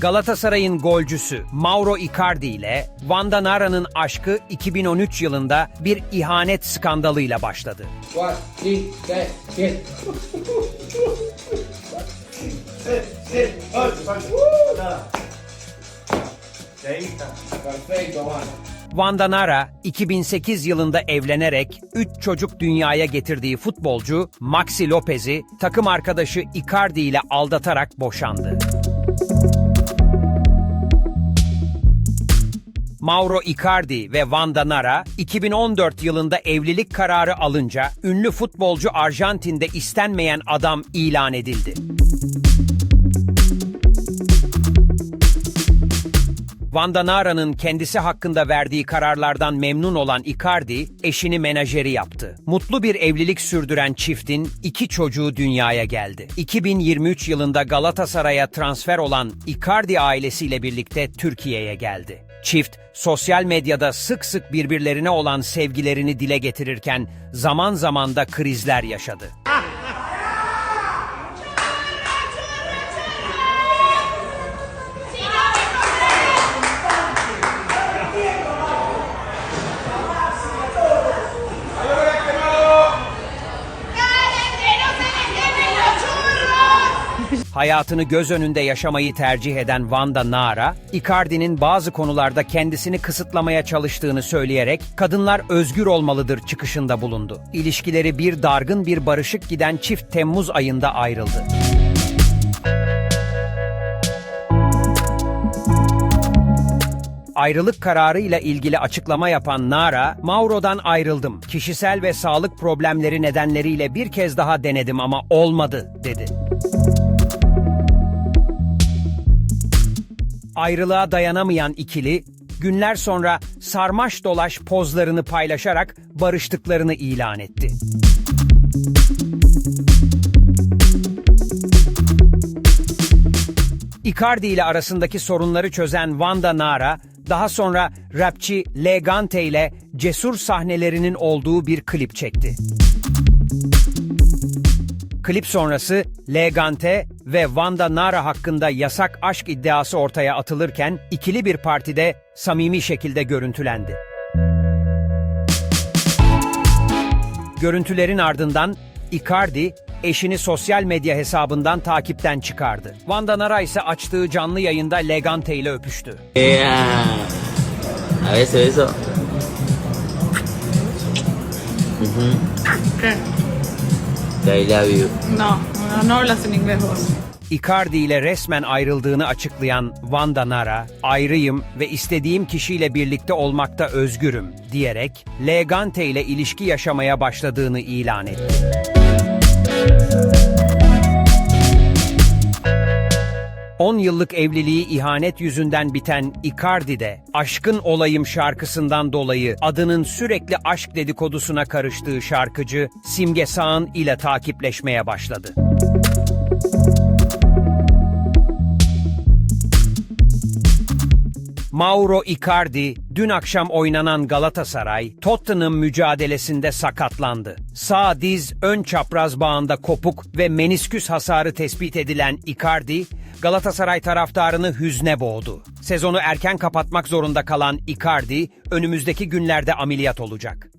Galatasaray'ın golcüsü Mauro Icardi ile Vanda Nara'nın aşkı 2013 yılında bir ihanet skandalıyla başladı. Vanda Nara 2008 yılında evlenerek 3 çocuk dünyaya getirdiği futbolcu Maxi Lopez'i takım arkadaşı Icardi ile aldatarak boşandı. Mauro Icardi ve Vanda Nara 2014 yılında evlilik kararı alınca ünlü futbolcu Arjantin'de istenmeyen adam ilan edildi. Vanda Nara'nın kendisi hakkında verdiği kararlardan memnun olan Icardi, eşini menajeri yaptı. Mutlu bir evlilik sürdüren çiftin iki çocuğu dünyaya geldi. 2023 yılında Galatasaray'a transfer olan Icardi ailesiyle birlikte Türkiye'ye geldi. Çift, sosyal medyada sık sık birbirlerine olan sevgilerini dile getirirken zaman zaman da krizler yaşadı. Hayatını göz önünde yaşamayı tercih eden Vanda Nara, Icardi'nin bazı konularda kendisini kısıtlamaya çalıştığını söyleyerek kadınlar özgür olmalıdır çıkışında bulundu. İlişkileri bir dargın bir barışık giden çift Temmuz ayında ayrıldı. Ayrılık kararıyla ilgili açıklama yapan Nara, Mauro'dan ayrıldım. Kişisel ve sağlık problemleri nedenleriyle bir kez daha denedim ama olmadı, dedi. Ayrılığa dayanamayan ikili, günler sonra sarmaş dolaş pozlarını paylaşarak barıştıklarını ilan etti. Icardi ile arasındaki sorunları çözen Vanda Nara, daha sonra rapçi Legante ile cesur sahnelerinin olduğu bir klip çekti. Klip sonrası Legante ve Vanda Nara hakkında yasak aşk iddiası ortaya atılırken ikili bir partide samimi şekilde görüntülendi. Görüntülerin ardından Icardi eşini sosyal medya hesabından takipten çıkardı. Vanda Nara ise açtığı canlı yayında Legante ile öpüştü. Yeah. A veces eso. ¿Qué? I love you. No, no, hablas en inglés vos. Icardi ile resmen ayrıldığını açıklayan Vanda Nara, ayrıyım ve istediğim kişiyle birlikte olmakta özgürüm diyerek Legante ile ilişki yaşamaya başladığını ilan etti. On yıllık evliliği ihanet yüzünden biten Icardi de Aşkın Olayım şarkısından dolayı adının sürekli aşk dedikodusuna karıştığı şarkıcı Simge Sağan ile takipleşmeye başladı. Mauro Icardi dün akşam oynanan Galatasaray Tottenham mücadelesinde sakatlandı. Sağ diz ön çapraz bağında kopuk ve menisküs hasarı tespit edilen Icardi Galatasaray taraftarını hüzne boğdu. Sezonu erken kapatmak zorunda kalan Icardi önümüzdeki günlerde ameliyat olacak.